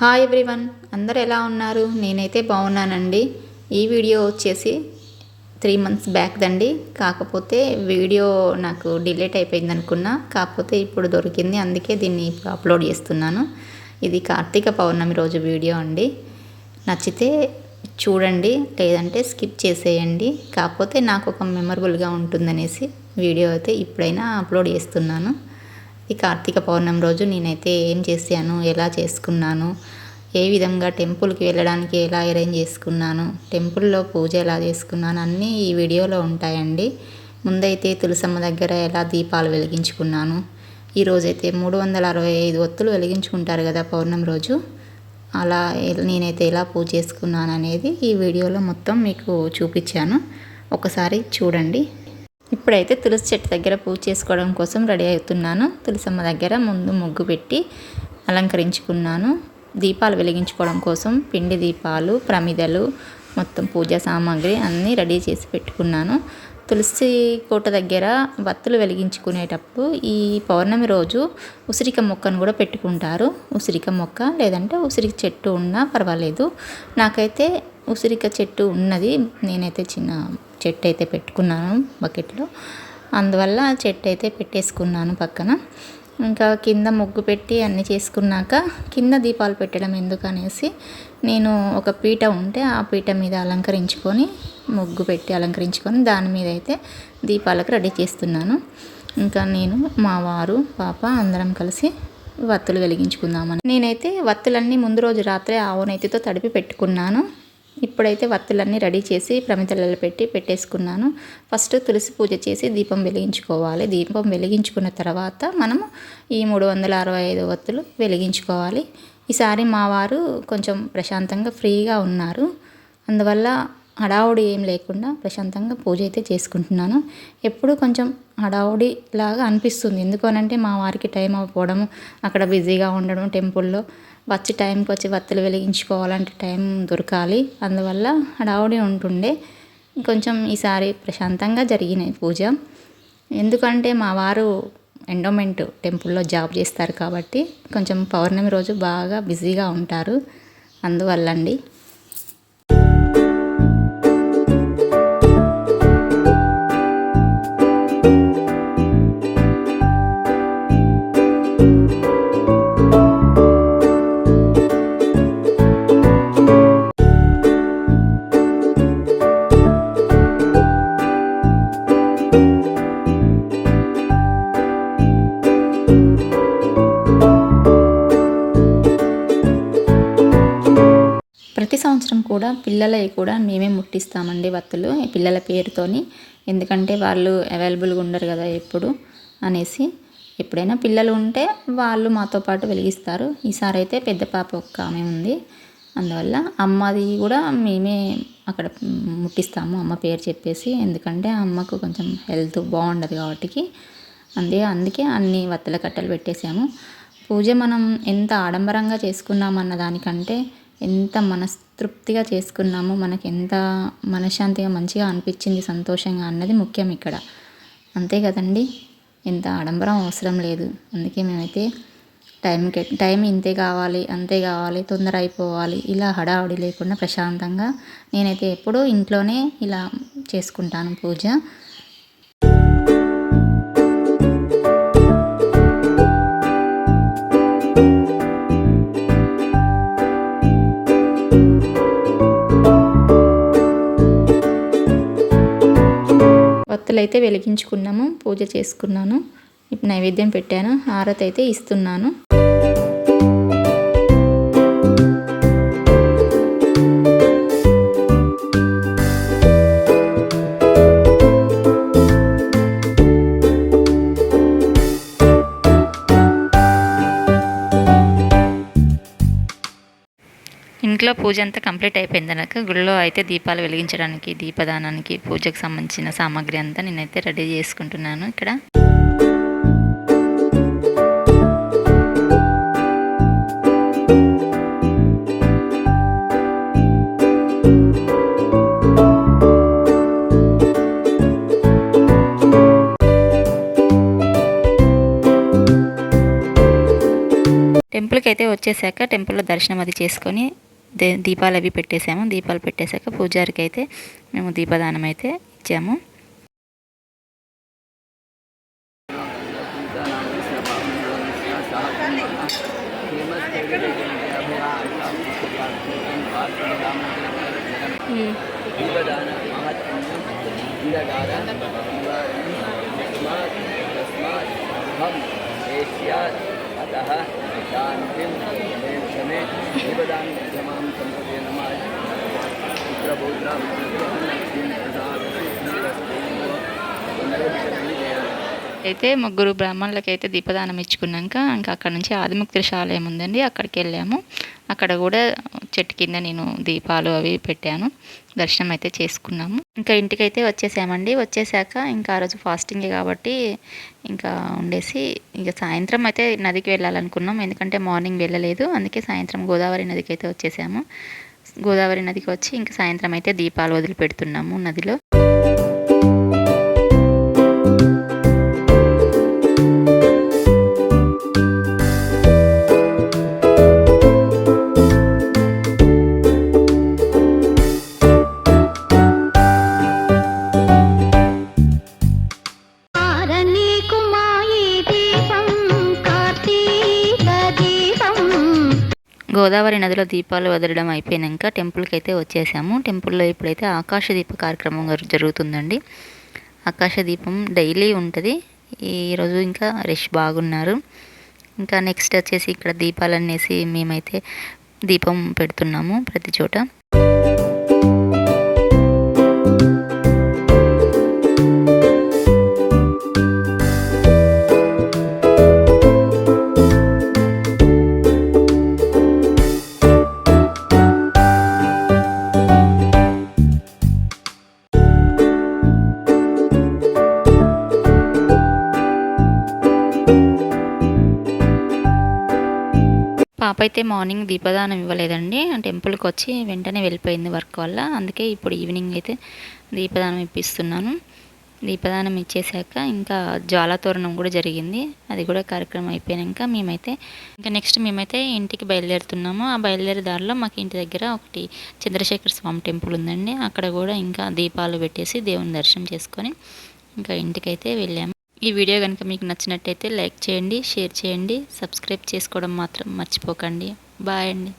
Hi everyone అందరు ఎలా ఉన్నారు? నేనైతే బాగున్నానండి. ఈ వీడియో వచ్చేసి త్రీ మంత్స్ బ్యాక్ దండి. కాకపోతే వీడియో నాకు డిలేట్ అయిపోయింది అనుకున్నా. కాకపోతే ఇప్పుడు దొరికింది అందుకే దీన్ని ఇప్పుడు అప్లోడ్ చేస్తున్నాను. ఇది కార్తీక పౌర్ణమి రోజు వీడియో అండి. నచ్చితే చూడండి లేదంటే స్కిప్ చేసేయండి. కాకపోతే నాకు ఒక మెమరబుల్గా ఉంటుందనేసి వీడియో అయితే ఇప్పుడైనా అప్లోడ్ చేస్తున్నాను. ఈ కార్తీక పౌర్ణమి రోజు నేనైతే ఏం చేశాను ఎలా చేసుకున్నాను ఏ విధంగా టెంపుల్కి వెళ్ళడానికి ఎలా అరేంజ్ చేసుకున్నాను టెంపుల్లో పూజ ఎలా చేసుకున్నాను అన్నీ ఈ వీడియోలో ఉంటాయండి. ముందైతే తులసమ్మ దగ్గర ఎలా దీపాలు వెలిగించుకున్నాను. ఈరోజైతే మూడు వందల అరవై ఐదు ఒత్తులు వెలిగించుకుంటారు కదా పౌర్ణమి రోజు. అలా నేనైతే ఎలా పూజ చేసుకున్నాను అనేది ఈ వీడియోలో మొత్తం మీకు చూపించాను. ఒకసారి చూడండి. ఇప్పుడైతే తులసి చెట్టు దగ్గర పూజ చేసుకోవడం కోసం రెడీ అవుతున్నాను. తులసమ్మ దగ్గర ముందు ముగ్గు పెట్టి అలంకరించుకున్నాను. దీపాలు వెలిగించుకోవడం కోసం పిండి దీపాలు ప్రమిదలు మొత్తం పూజా సామాగ్రి అన్నీ రెడీ చేసి పెట్టుకున్నాను. తులసి కోట దగ్గర వత్తులు వెలిగించుకునేటప్పుడు ఈ పౌర్ణమి రోజు ఉసిరిక మొక్కను కూడా పెట్టుకుంటారు. ఉసిరిక మొక్క లేదంటే ఉసిరిక చెట్టు ఉన్నా పర్వాలేదు. నాకైతే ఉసిరిక చెట్టు ఉన్నది. నేనైతే చిన్న చెట్టు అయితే పెట్టుకున్నాను బకెట్లో. అందువల్ల చెట్టు అయితే పెట్టేసుకున్నాను పక్కన. ఇంకా కింద ముగ్గు పెట్టి అన్నీ చేసుకున్నాక కింద దీపాలు పెట్టడం ఎందుకనేసి నేను ఒక పీట ఉంటే ఆ పీట మీద అలంకరించుకొని ముగ్గు పెట్టి అలంకరించుకొని దాని మీద అయితే దీపాలకు రెడీ చేస్తున్నాను. ఇంకా నేను మా వారు పాప అందరం కలిసి వత్తులు వెలిగించుకుందామని. నేనైతే వత్తులన్నీ ముందు రోజు రాత్రే ఆవునైతితో తడిపి పెట్టుకున్నాను. ఇప్పుడైతే వత్తులన్నీ రెడీ చేసి ప్రమిదలలో పెట్టి పెట్టేసుకున్నాను. ఫస్ట్ తులసి పూజ చేసి దీపం వెలిగించుకోవాలి. దీపం వెలిగించుకున్న తర్వాత మనము ఈ మూడు వందల అరవై ఐదు వత్తులు వెలిగించుకోవాలి. ఈసారి మా వారు కొంచెం ప్రశాంతంగా ఫ్రీగా ఉన్నారు. అందువల్ల హడావుడి ఏం లేకుండా ప్రశాంతంగా పూజ అయితే చేసుకుంటున్నాను. ఎప్పుడు కొంచెం హడావుడి లాగా అనిపిస్తుంది. ఎందుకనంటే మా వారికి టైం అవ్వకపోవడం అక్కడ బిజీగా ఉండడం టెంపుల్లో వచ్చి టైంకి వచ్చి వత్తులు వెలిగించుకోవాలంటే టైం దొరకాలి. అందువల్ల హడావుడి ఉంటుండే. కొంచెం ఈసారి ప్రశాంతంగా జరిగినాయి పూజ. ఎందుకంటే మా వారు ఎండోమెంట్ టెంపుల్లో జాబ్ చేస్తారు కాబట్టి కొంచెం పౌర్ణమి రోజు బాగా బిజీగా ఉంటారు. అందువల్ల సంవత్సరం కూడా పిల్లలవి కూడా మేమే ముట్టిస్తామండి వత్తులు పిల్లల పేరుతోని. ఎందుకంటే వాళ్ళు అవైలబుల్గా ఉండరు కదా ఎప్పుడు అనేసి. ఎప్పుడైనా పిల్లలు ఉంటే వాళ్ళు మాతో పాటు వెలిగిస్తారు. ఈసారి అయితే పెద్ద పాప ఒక్క ఆమె ఉంది. అందువల్ల అమ్మది కూడా మేమే అక్కడ ముట్టిస్తాము అమ్మ పేరు చెప్పేసి. ఎందుకంటే అమ్మకు కొంచెం హెల్త్ బాగుండదు కాబట్టి అందే అందుకే అన్ని వత్తల కట్టలు పెట్టేశాము. పూజ మనం ఎంత ఆడంబరంగా చేసుకున్నామన్న దానికంటే ఎంత మనస్తృప్తిగా చేసుకున్నామో మనకి ఎంత మనశ్శాంతిగా మంచిగా అనిపించింది సంతోషంగా అన్నది ముఖ్యం ఇక్కడ. అంతే కదండి? ఎంత ఆడంబరం అవసరం లేదు. అందుకే మేమైతే టైంకి టైం ఇంతే కావాలి అంతే కావాలి తొందర అయిపోవాలి ఇలా హడావుడి లేకుండా ప్రశాంతంగా నేనైతే ఎప్పుడూ ఇంట్లోనే ఇలా చేసుకుంటాను పూజ. అయితే వెలిగించుకున్నాము. పూజ చేసుకున్నాను. ఇప్పుడు నైవేద్యం పెట్టాను. హారతి అయితే ఇస్తున్నాను. ఇంట్లో పూజ అంతా కంప్లీట్ అయిపోయింది నాకు గుళ్ళో అయితే దీపాలు వెలిగించడానికి దీపదానానికి పూజకు సంబంధించిన సామాగ్రి అంతా నేనైతే రెడీ చేసుకుంటున్నాను ఇక్కడ. టెంపుల్ టెంపుల్కి అయితే వచ్చేసాక టెంపుల్లో దర్శనం అది చేసుకొని దే దీపాలు అవి పెట్టేసాము దీపాలు పెట్టేశాక పూజారికి అయితే మేము దీపదానం అయితే ఇచ్చాము అతః శాంతిం అయితే ముగ్గురు బ్రాహ్మణులకి అయితే దీపదానం ఇచ్చుకున్నాక ఇంకా అక్కడ నుంచి ఆదిముక్తిశాలయం ఉందండి అక్కడికి వెళ్ళాము. అక్కడ కూడా చెట్టు కింద నేను దీపాలు అవి పెట్టాను. దర్శనం అయితే చేసుకున్నాము. ఇంకా ఇంటికైతే వచ్చేసామండి. వచ్చేసాక ఇంకా ఆ రోజు ఫాస్టింగే కాబట్టి ఇంకా ఉండేసి ఇంకా సాయంత్రం అయితే నదికి వెళ్ళాలనుకున్నాం. ఎందుకంటే మార్నింగ్ వెళ్ళలేదు. అందుకే సాయంత్రం గోదావరి నదికి అయితే వచ్చేసాము. గోదావరి నదికి వచ్చి ఇంకా సాయంత్రం అయితే దీపాలు వదిలిపెడుతున్నాము నదిలో. గోదావరి నదిలో దీపాలు వదలడం అయిపోయాక టెంపుల్కి అయితే వచ్చేసాము. టెంపుల్లో ఇప్పుడైతే ఆకాశ దీప కార్యక్రమం జరుగుతుందండి. ఆకాశ దీపం డైలీ ఉంటుంది. ఈరోజు ఇంకా రష్ బాగున్నారు. ఇంకా నెక్స్ట్ వచ్చేసి ఇక్కడ దీపాలు అనేసి మేమైతే దీపం పెడుతున్నాము ప్రతి చోట. పాప అయితే మార్నింగ్ దీపదానం ఇవ్వలేదండి. టెంపుల్కి వచ్చి వెంటనే వెళ్ళిపోయింది వర్క్ వల్ల. అందుకే ఇప్పుడు ఈవినింగ్ అయితే దీపదానం ఇప్పిస్తున్నాను. దీపదానం ఇచ్చేసాక ఇంకా జ్వాలాతోరణం కూడా జరిగింది. అది కూడా కార్యక్రమం అయిపోయాక మేమైతే ఇంకా నెక్స్ట్ మేమైతే ఇంటికి బయలుదేరుతున్నాము. ఆ బయలుదేరే దారిలో మాకు ఇంటి దగ్గర ఒకటి చంద్రశేఖర స్వామి టెంపుల్ ఉందండి. అక్కడ కూడా ఇంకా దీపాలు పెట్టేసి దేవుని దర్శనం చేసుకొని ఇంకా ఇంటికైతే వెళ్ళాము. ఈ వీడియో కనుక మీకు నచ్చినట్టయితే లైక్ చేయండి షేర్ చేయండి సబ్స్క్రైబ్ చేసుకోవడం మాత్రం మర్చిపోకండి. బాయ్ అండి.